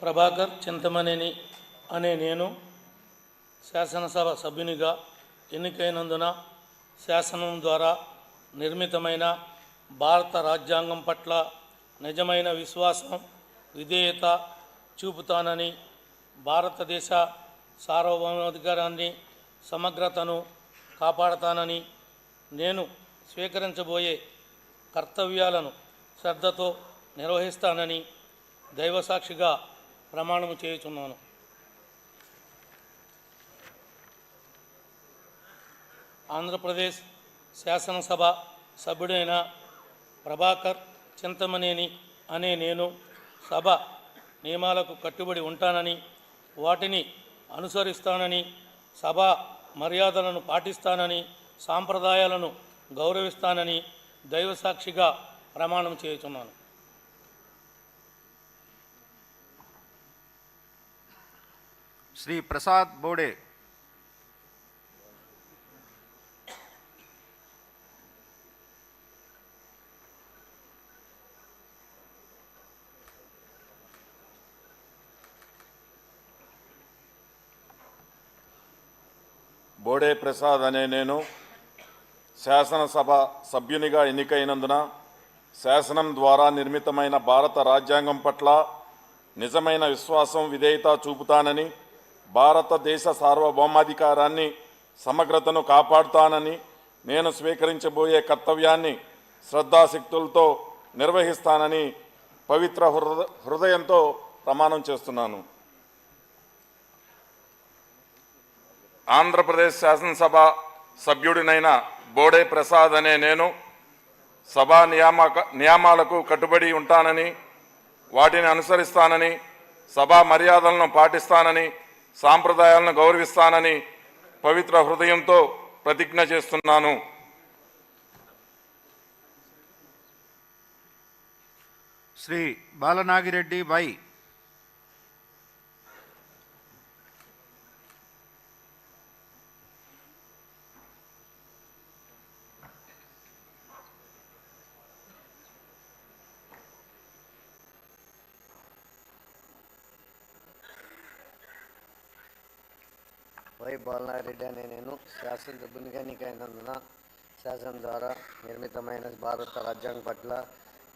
ప్రభాకర్ చింతమనేని అనే నేను శాసనసభ సభ్యునిగా ఎన్నికైనందున శాసనం ద్వారా నిర్మితమైన భారత రాజ్యాంగం పట్ల నిజమైన విశ్వాసం విధేయత చూపుతానని భారతదేశ సార్వభౌమాధికారాన్ని సమగ్రతను కాపాడతానని నేను స్వీకరించబోయే కర్తవ్యాలను శ్రద్ధతో నిర్వహిస్తానని దైవసాక్షిగా ప్రమాణము చేయుచున్నాను. ఆంధ్రప్రదేశ్ శాసనసభ సభ్యుడైన ప్రభాకర్ చింతమనేని అనే నేను సభ నియమాలకు కట్టుబడి ఉంటానని వాటిని అనుసరిస్తానని సభ మర్యాదలను పాటిస్తానని సాంప్రదాయాలను గౌరవిస్తానని దైవసాక్షిగా ప్రమాణం చేయుచున్నాను. శ్రీ ప్రసాద్ బోడే. బోడే ప్రసాద్ అనే నేను శాసనసభ సభ్యునిగా ఎన్నికైనందున శాసనం ద్వారా నిర్మితమైన భారత రాజ్యాంగం పట్ల నిజమైన విశ్వాసం విధేయత చూపుతానని భారతదేశ సార్వభౌమాధికారాన్ని సమగ్రతను కాపాడుతానని నేను స్వీకరించబోయే కర్తవ్యాన్ని శ్రద్ధాశక్తులతో నిర్వహిస్తానని పవిత్ర హృద హృదయంతో ప్రమాణం చేస్తున్నాను. ఆంధ్రప్రదేశ్ శాసనసభ సభ్యుడినైన బోడే ప్రసాద్ అనే నేను సభా నియామక నియామాలకు కట్టుబడి ఉంటానని వాటిని అనుసరిస్తానని సభా మర్యాదలను పాటిస్తానని సాంప్రదాయాలను గౌరవిస్తానని పవిత్ర హృదయంతో ప్రతిజ్ఞ చేస్తున్నాను. శ్రీ బాలనాగిరెడ్డి వై వై బాలనారెడ్డి అనే నేను శాసనసభ్యునిగా ఎన్నికైనందున శాసనం ద్వారా నిర్మితమైన భారత రాజ్యాంగం పట్ల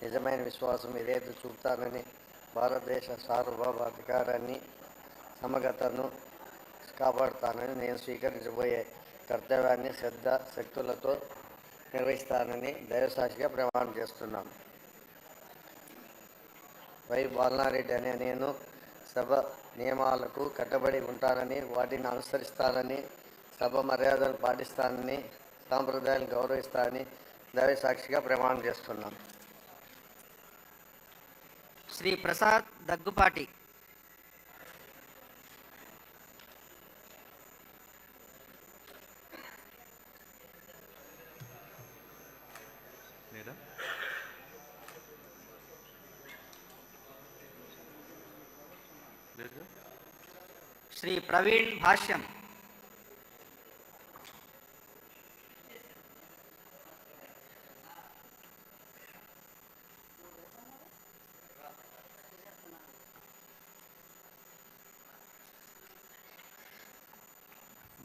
నిజమైన విశ్వాసం ఏదైతే చూపుతానని భారతదేశ సార్వభౌమాధికారాన్ని సమగ్రతను కాపాడుతానని నేను స్వీకరించబోయే కర్తవ్యాన్ని శ్రద్ధ శక్తులతో నిర్వహిస్తానని దైవసాక్షిగా ప్రమాణం చేస్తున్నాను. వై బాలనారెడ్డి అనే నేను సభ నియమాలకు కట్టబడి ఉంటానని వాటిని అనుసరిస్తానని సభ మర్యాదలు పాటిస్తానని సాంప్రదాయాలను గౌరవిస్తానని దైవ సాక్షిగా ప్రమాణం చేస్తున్నాను. శ్రీ ప్రసాద్ దగ్గుపాటి. శ్రీ ప్రవీణ్ భాష్యం.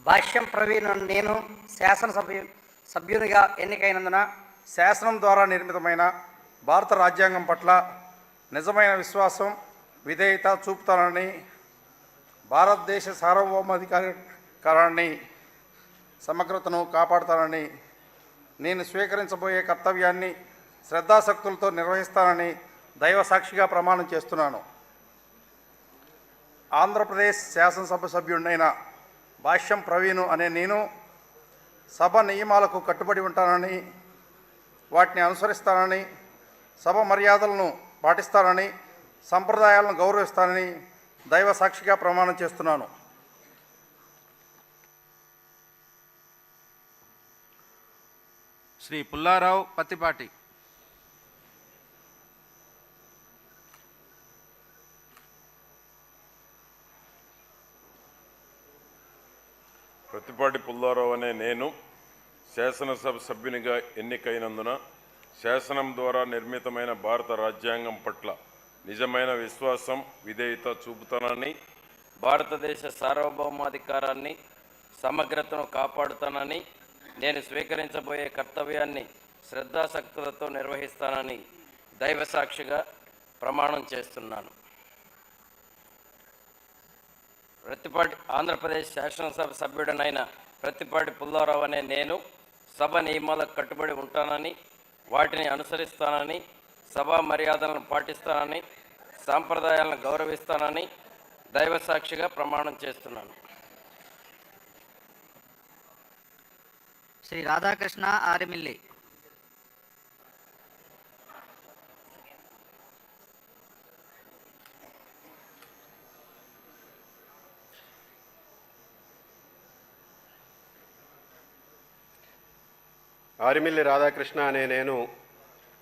భాష్యం ప్రవీణ్ నేను శాసనసభ్యు సభ్యునిగా ఎన్నికైనందున శాసనం ద్వారా నిర్మితమైన భారత రాజ్యాంగం పట్ల నిజమైన విశ్వాసం విధేయత చూపుతానని భారతదేశ సార్వభౌమాధికారాన్ని సమగ్రతను కాపాడుతానని నేను స్వీకరించబోయే కర్తవ్యాన్ని శ్రద్ధాశక్తులతో నిర్వహిస్తానని దైవ సాక్షిగా ప్రమాణం చేస్తున్నాను. ఆంధ్రప్రదేశ్ శాసనసభ సభ్యుడినైన భాష్యం ప్రవీణు అనే నేను సభ నియమాలకు కట్టుబడి ఉంటానని వాటిని అనుసరిస్తానని సభ మర్యాదలను పాటిస్తానని సంప్రదాయాలను గౌరవిస్తానని దైవ సాక్షిగా ప్రమాణం చేస్తున్నాను. శ్రీ పుల్లారావు పత్తిపాటి. ప్రతిపాటి పుల్లారావు అనే నేను శాసనసభ సభ్యునిగా ఎన్నికైనందున శాసనం ద్వారా నిర్మితమైన భారత రాజ్యాంగం పట్ల నిజమైన విశ్వాసం విధేయత చూపుతానని భారతదేశ సార్వభౌమాధికారాన్ని సమగ్రతను కాపాడుతానని నేను స్వీకరించబోయే కర్తవ్యాన్ని శ్రద్ధాశక్తులతో నిర్వహిస్తానని దైవ సాక్షిగా ప్రమాణం చేస్తున్నాను. ప్రతిపాటి ఆంధ్రప్రదేశ్ శాసనసభ సభ్యుడనైన ప్రతిపాటి పుల్లారావు అనే నేను సభ నియమాలకు కట్టుబడి ఉంటానని వాటిని అనుసరిస్తానని సభా మర్యాదలను పాటిస్తానని సాంప్రదాయాలను గౌరవిస్తానని దైవ సాక్షిగా ప్రమాణం చేస్తున్నాను. శ్రీ రాధాకృష్ణ ఆరిమిల్లి ఆరిమిల్లి రాధాకృష్ణ అనే నేను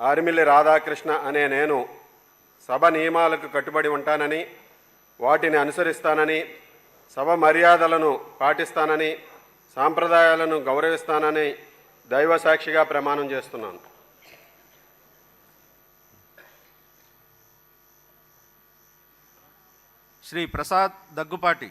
ఆర్మిల్లి రాధాకృష్ణ అనే నేను సభ నియమాలకు కట్టుబడి ఉంటానని వాటిని అనుసరిస్తానని సభ మర్యాదలను పాటిస్తానని సాంప్రదాయాలను గౌరవిస్తానని దైవ సాక్షిగా ప్రమాణం చేస్తున్నాను. శ్రీ ప్రసాద్ దగ్గుపాటి.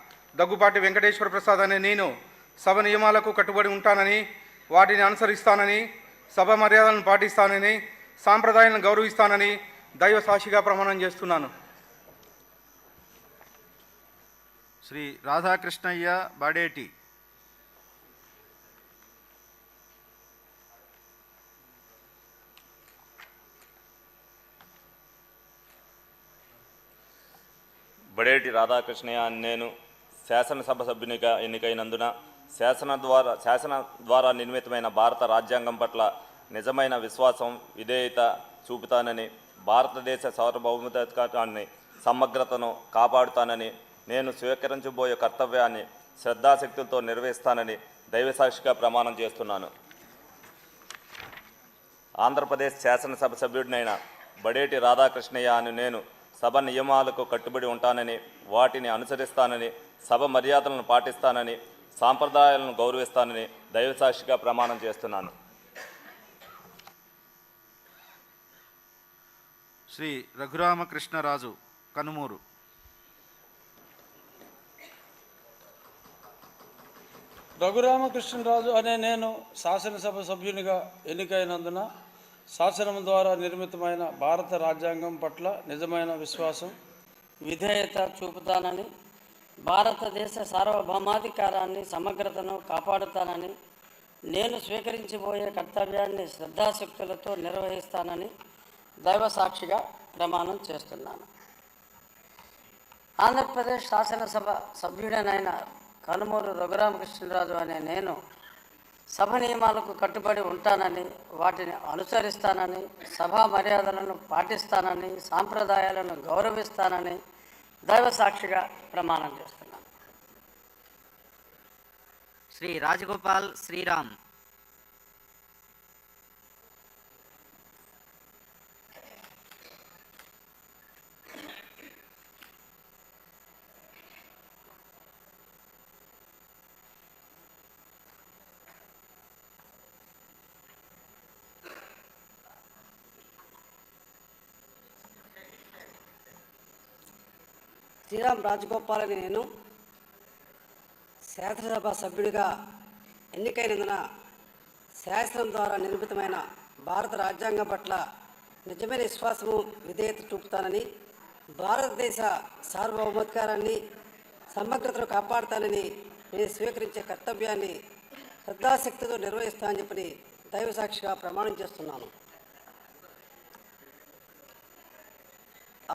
దగ్గుపాటి వెంకటేశ్వర ప్రసాద్ అనే నేను సభ నియమాలకు కట్టుబడి ఉంటానని వాటిని అనుసరిస్తానని సభ మర్యాదలను పాటిస్తానని సాంప్రదాయాలను గౌరవిస్తానని దైవ సాక్షిగా ప్రమాణం చేస్తున్నాను. శ్రీ రాధాకృష్ణయ్య బాడేటి. బడేటి రాధాకృష్ణయ్య అని నేను శాసనసభ సభ్యునిగా ఎన్నికైనందున శాసన ద్వారా శాసన ద్వారా నిర్మితమైన భారత రాజ్యాంగం పట్ల నిజమైన విశ్వాసం విధేయత చూపుతానని భారతదేశ సార్వభౌమతాన్ని సమగ్రతను కాపాడుతానని నేను స్వీకరించబోయే కర్తవ్యాన్ని శ్రద్ధాశక్తులతో నిర్వహిస్తానని దైవసాక్షిగా ప్రమాణం చేస్తున్నాను. ఆంధ్రప్రదేశ్ శాసనసభ సభ్యుడినైన బడేటి రాధాకృష్ణయ్య అని నేను సభ నియమాలకు కట్టుబడి ఉంటానని వాటిని అనుసరిస్తానని సభ మర్యాదలను పాటిస్తానని సాంప్రదాయాలను గౌరవిస్తానని దైవసాక్షిగా ప్రమాణం చేస్తున్నాను. శ్రీ రఘురామకృష్ణరాజు కనుమూరు. రఘురామకృష్ణరాజు అనే నేను శాసనసభ సభ్యునిగా ఎన్నికైనందున శాసనం ద్వారా నిర్మితమైన భారత రాజ్యాంగం పట్ల నిజమైన విశ్వాసం విధేయత చూపుతానని భారతదేశ సార్వభౌమాధికారాన్ని సమగ్రతను కాపాడుతానని నేను స్వీకరించబోయే కర్తవ్యాన్ని శ్రద్ధాశక్తులతో నిర్వహిస్తానని దైవ సాక్షిగా ప్రమాణం చేస్తున్నాను. ఆంధ్రప్రదేశ్ శాసనసభ సభ్యుడనైన కనుమూరు రఘురామకృష్ణరాజు అనే నేను సభ నియమాలకు కట్టుబడి ఉంటానని వాటిని అనుసరిస్తానని సభా మర్యాదలను పాటిస్తానని సాంప్రదాయాలను గౌరవిస్తానని దైవ సాక్షిగా ప్రమాణం చేస్తున్నాను. శ్రీ రాజగోపాల్ శ్రీరామ్. శ్రీరామ్ రాజగోపాల్ అని నేను శాసనసభ సభ్యుడిగా ఎన్నికైనందున శాసనం ద్వారా నిర్మితమైన భారత రాజ్యాంగం పట్ల నిజమైన విశ్వాసము విధేయత చూపుతానని భారతదేశ సార్వభౌమాధికారాన్ని సమగ్రతను కాపాడుతానని నేను స్వీకరించే కర్తవ్యాన్ని శ్రద్ధాశక్తితో నిర్వహిస్తానని చెప్పి దైవసాక్షిగా ప్రమాణం చేస్తున్నాను.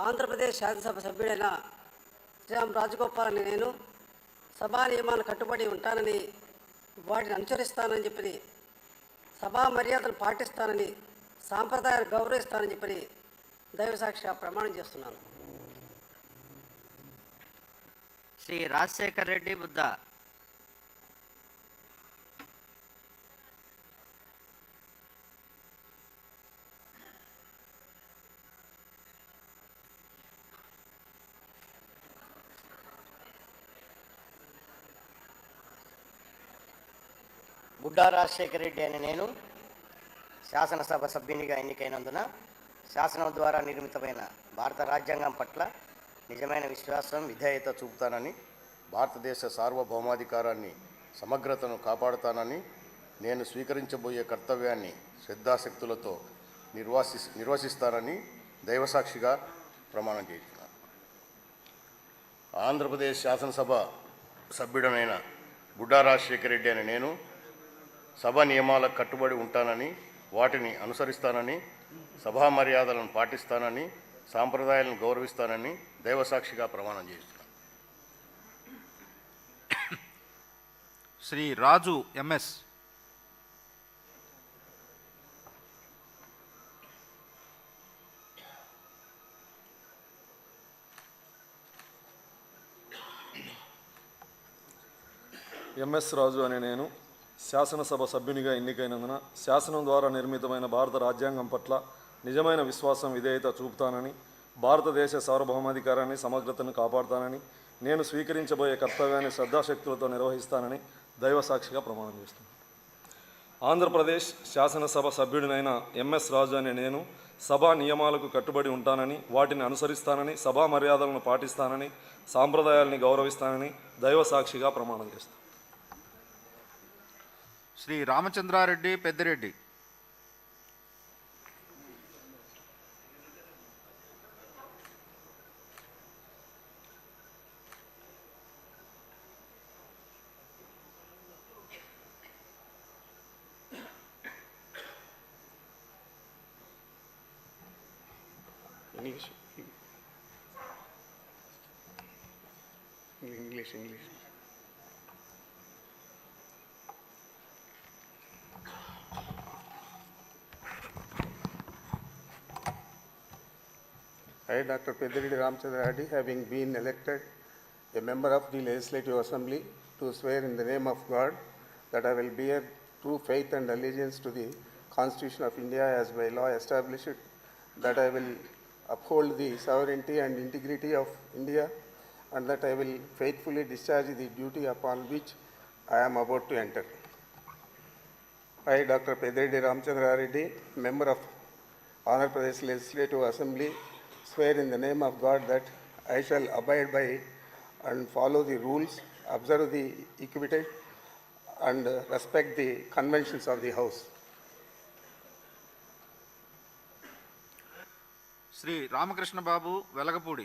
ఆంధ్రప్రదేశ్ శాసనసభ సభ్యుడైన శ్రీరామ్ రాజగోపాల్ అని నేను సభా నియమాలు కట్టుబడి ఉంటానని వాటిని అనుసరిస్తానని చెప్పి సభా మర్యాదలు పాటిస్తానని సాంప్రదాయాలు గౌరవిస్తానని చెప్పి దైవసాక్షిగా ప్రమాణం చేస్తున్నాను. శ్రీ రాజశేఖర్ రెడ్డి బుద్ధ గుడ్డా రాజశేఖర రెడ్డి అని నేను శాసనసభ సభ్యునిగా ఎన్నికైనందున శాసనం ద్వారా నిర్మితమైన భారత రాజ్యాంగం పట్ల నిజమైన విశ్వాసం విధేయత చూపుతానని భారతదేశ సార్వభౌమాధికారాన్ని సమగ్రతను కాపాడుతానని నేను స్వీకరించబోయే కర్తవ్యాన్ని శ్రద్ధాశక్తులతో నిర్వాసి నిర్వసిస్తానని దైవసాక్షిగా ప్రమాణం చేస్తున్నాను ఆంధ్రప్రదేశ్ శాసనసభ సభ్యుడనైన గుడ్డా రాజశేఖర రెడ్డి అని నేను సభ నియమాలకు కట్టుబడి ఉంటానని వాటిని అనుసరిస్తానని సభా మర్యాదలను పాటిస్తానని సాంప్రదాయాలను గౌరవిస్తానని దైవసాక్షిగా ప్రమాణం చేస్తున్నాను శ్రీ రాజు ఎంఎస్. ఎంఎస్ రాజు అనే నేను. శాసనసభ సభ్యునిగా ఎన్నికైనందున శాసనం ద్వారా నిర్మితమైన భారత రాజ్యాంగం పట్ల నిజమైన విశ్వాసం విధేయత చూపుతానని భారతదేశ సార్వభౌమాధికారాన్ని సమగ్రతను కాపాడుతానని నేను స్వీకరించబోయే కర్తవ్యాన్ని శ్రద్ధాశక్తులతో నిర్వహిస్తానని దైవ సాక్షిగా ప్రమాణం చేస్తున్నాను. ఆంధ్రప్రదేశ్ శాసనసభ సభ్యుడినైన ఎంఎస్ రాజు అనే నేను సభా నియమాలకు కట్టుబడి ఉంటానని వాటిని అనుసరిస్తానని సభా మర్యాదలను పాటిస్తానని సాంప్రదాయాల్ని గౌరవిస్తానని దైవ సాక్షిగా ప్రమాణం చేస్తాను. Shri Ramachandra Reddy Peddireddy. I, Dr. Pediridi Ramchandra having been elected a member of the Legislative Assembly, to swear in the name of God that I will bear true faith and allegiance to the Constitution of India as by law established, that I will uphold the sovereignty and integrity of India, and that I will faithfully discharge the duty upon which I am about to enter. I, Dr. Pediridi Ramchandra Reddy, member of Andhra Pradesh Legislative Assembly, swear in the name of God that I shall abide by and follow the rules, observe the equity, and uh, respect the conventions of the House. Shri Ramakrishna Babu Velagapudi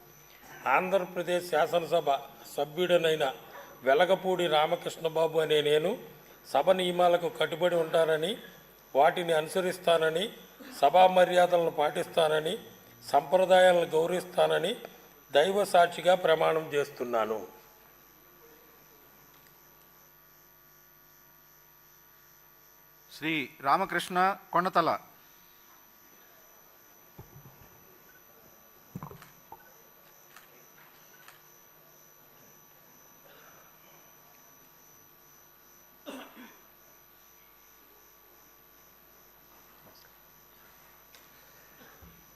Andhra Pradesh శాసనసభ సభ్యుడనైన వెలగపూడి రామకృష్ణబాబు అనే నేను సభ నియమాలకు కట్టుబడి ఉంటానని వాటిని అనుసరిస్తానని సభా మర్యాదలను పాటిస్తానని సంప్రదాయాలను గౌరవిస్తానని దైవ సాక్షిగా ప్రమాణం చేస్తున్నాను. శ్రీ రామకృష్ణ కొండతల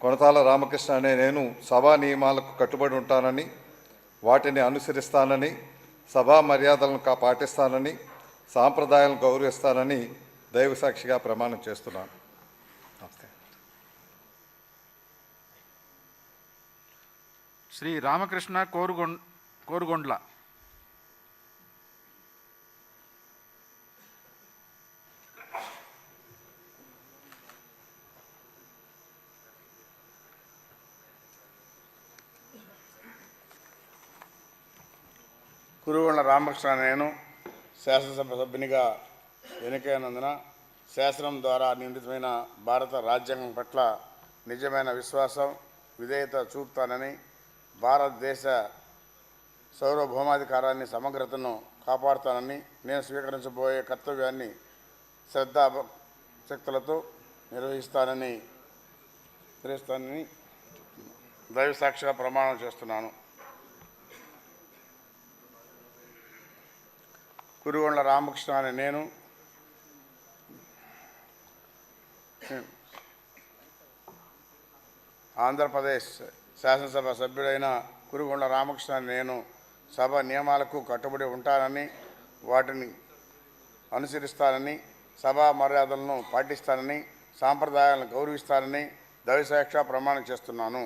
కొనతాల రామకృష్ణ అనే నేను సభా నియమాలకు కట్టుబడి ఉంటానని వాటిని అనుసరిస్తానని సభా మర్యాదలను కా పాటిస్తానని సాంప్రదాయాలను గౌరవిస్తానని దైవసాక్షిగా ప్రమాణం చేస్తున్నాను. నమస్తే. శ్రీ రామకృష్ణ కోరుగొండ కోరుగొండ్ల. కురుగొండ రామకృష్ణ నేను శాసనసభ సభ్యునిగా ఎన్నికైనందున శాసనం ద్వారా నిర్మితమైన భారత రాజ్యాంగం పట్ల నిజమైన విశ్వాసం విధేయత చూపుతానని భారతదేశ సౌరభౌమాధికారాన్ని సమగ్రతను కాపాడుతానని నేను స్వీకరించబోయే కర్తవ్యాన్ని శ్రద్ధా శక్తులతో నిర్వహిస్తానని నిర్వహిస్తానని దైవ సాక్షిగా ప్రమాణం చేస్తున్నాను. కురుగొండ రామకృష్ణ అనే నేను. ఆంధ్రప్రదేశ్ శాసనసభ సభ్యుడైన కురుగొండ రామకృష్ణ నేను సభ నియమాలకు కట్టుబడి ఉంటానని వాటిని అనుసరిస్తానని సభా మర్యాదలను పాటిస్తానని సాంప్రదాయాలను గౌరవిస్తానని దైవసాక్ష ప్రమాణం చేస్తున్నాను.